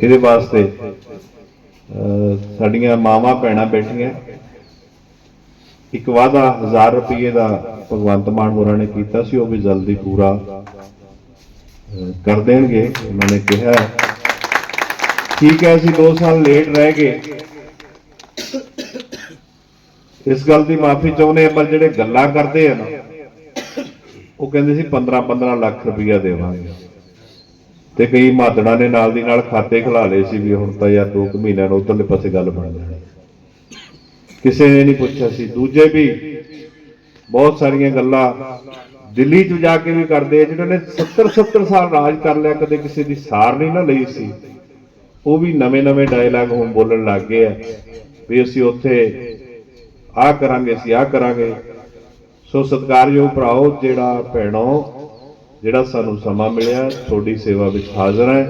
ਇਹਦੇ ਵਾਸਤੇ ਅਹ, ਸਾਡੀਆਂ ਮਾਵਾਂ ਭੈਣਾਂ ਬੈਠੀਆਂ। ਇੱਕ ਵਾਅਦਾ 1000 ਰੁਪਏ ਦਾ ਭਗਵੰਤ ਮਾਨ ਹੋਰਾਂ ਨੇ ਕੀਤਾ ਸੀ ਉਹ ਵੀ ਜਲਦੀ ਪੂਰਾ ਕਰ ਦੇਣਗੇ। ਉਹਨਾਂ ਨੇ ਕਿਹਾ ਠੀਕ ਹੈ ਅਸੀਂ 2 ਸਾਲ ਲੇਟ ਰਹਿ ਗਏ। ਇਸ ਗੱਲ ਦੀ ਮਾਫੀ ਚਾਹੁੰਦੇ ਆ ਪਰ ਜਿਹੜੇ ਗੱਲਾਂ ਕਰਦੇ ਆ ਨਾ ਉਹ ਕਹਿੰਦੇ ਸੀ 15 15 ਲੱਖ ਰੁਪਇਆ ਦੇਵਾਂਗੇ। ਤੇ ਕਈ ਮਾਤੜਾ ਨੇ ਨਾਲ ਦੀ ਨਾਲ ਖਾਤੇ ਖਿਲਾ ਲਏ ਸੀ ਵੀ ਹੁਣ ਤਾਂ ਯਾਰ ਦੋ ਕੁ ਮਹੀਨਿਆਂ ਨੂੰ ਉਧਰਲੇ ਪਾਸੇ ਗੱਲ ਬਣ ਜਾਣੀ। ਕਿਸੇ ਨੇ ਨਹੀਂ ਪੁੱਛਿਆ ਸੀ। ਦੂਜੇ ਵੀ ਬਹੁਤ ਸਾਰੀਆਂ ਗੱਲਾਂ ਦਿੱਲੀ 'ਚ ਜਾ ਕੇ ਵੀ ਕਰਦੇ ਆ, ਜਿਨ੍ਹਾਂ ਨੇ 70 70 ਸਾਲ ਰਾਜ ਕਰ ਲਿਆ, ਕਦੇ ਕਿਸੇ ਦੀ ਸਾਰ ਨਹੀਂ ਨਾ ਲਈ ਸੀ। ਉਹ ਵੀ ਨਵੇਂ ਨਵੇਂ ਡਾਇਲਾਗ ਹੁਣ ਬੋਲਣ ਲੱਗ ਗਏ ਆ ਵੀ ਅਸੀਂ ਉੱਥੇ ਆਹ ਕਰਾਂਗੇ, ਅਸੀਂ ਆਹ ਕਰਾਂਗੇ। ਸੋ ਸਤਿਕਾਰਯੋਗ ਭਰਾਓ, ਜਿਹੜਾ ਭੈਣੋ ਜਿਹੜਾ ਸਾਨੂੰ ਸਮਾਂ ਮਿਲਿਆ ਤੁਹਾਡੀ ਸੇਵਾ ਵਿੱਚ ਹਾਜ਼ਰ ਹੈ।